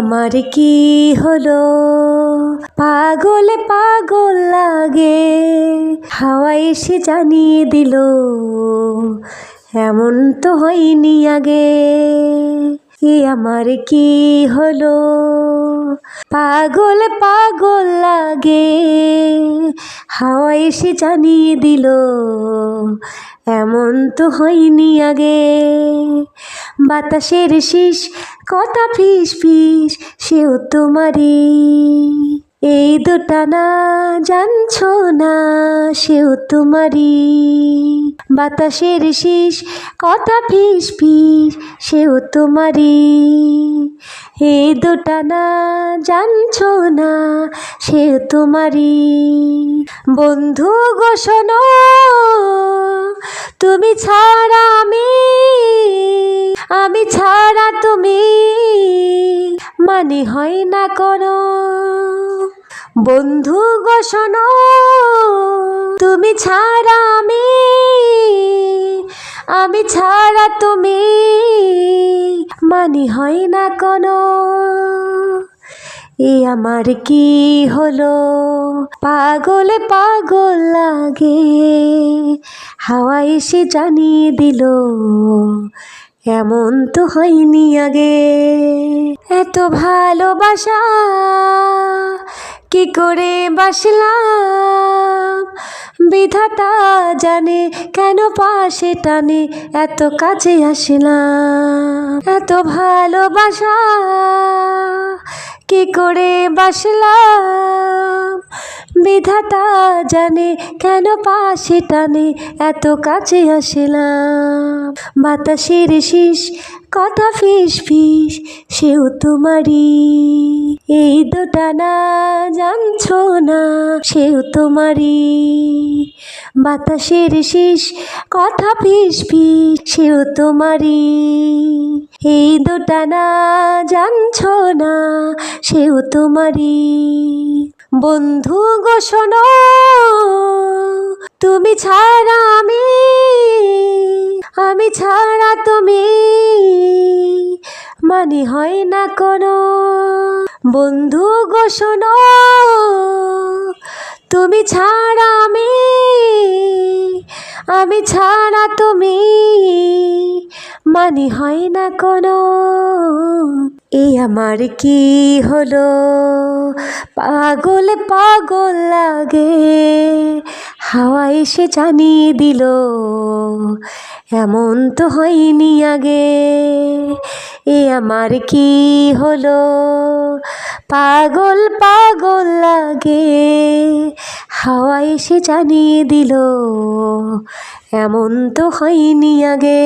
আমার কি হলো? পাগলে পাগল লাগে। হাওয়া এসে জানিয়ে দিল এমন তো হয়নি আগে। এ আমার, কি হলো? পাগল পাগল লাগে। হাওয়া এসে জানিয়ে দিল, এমন তো হয়নি আগে। বাতাসের শীষ কথা ফিস ফিস, সেও তোমারই। এই দুটা না জানছো না। সেও তোমারই। বাতাসের শীষ, কথা ফিস ফিস, সেও তোমারি এই দুটা না জানছ না, সেও তোমারই। বন্ধু গো তুমি ছাড়া আমি আমি ছাড়া তুমি মানে হয় না কোনো। বন্ধু গো শোনো তুমি ছাড়া আমি আমি ছাড়া তুমি মানি হয় না কোনো। এ আমার কি হলো? পাগল পাগল লাগে হাওয়া এসে জানিয়ে দিল, এমন তো হয়নি আগে। এত ভালোবাসা, কি করে বাসলাম? বিধাতা জানে কেন পাশে টানে? এত কাছে আসলাম, এত ভালোবাসা। কি করে বাসলাম? বিধাতা জানে কেন পাশে টানে? এত কাছে আসলাম। বাতাসের শীষ, কথা ফিস ফিস, সেও তোমারই। এই দুটা না জানছো না, সেও তোমারই। বাতাসের শীষ কথা ফিস ফিস সেও তোমারই। এই দুটা না জানছো না, সেও তোমারই। বন্ধু গো শোনো, তুমি ছাড়া আমি আমি ছাড়া তুমি মানে হয় না কোনো। বন্ধু গো শোনো, তুমি ছাড়া আমি আমি ছাড়া তুমি মানে হয় না কোনো। এই আমার কি হলো? পাগল পাগল লাগে। হাওয়া এসে জানিয়ে দিল, এমন তো হয়নি আগে। এ আমার কি হলো? পাগল পাগল লাগে। হাওয়া এসে জানিয়ে দিল এমন তো হয়নি আগে।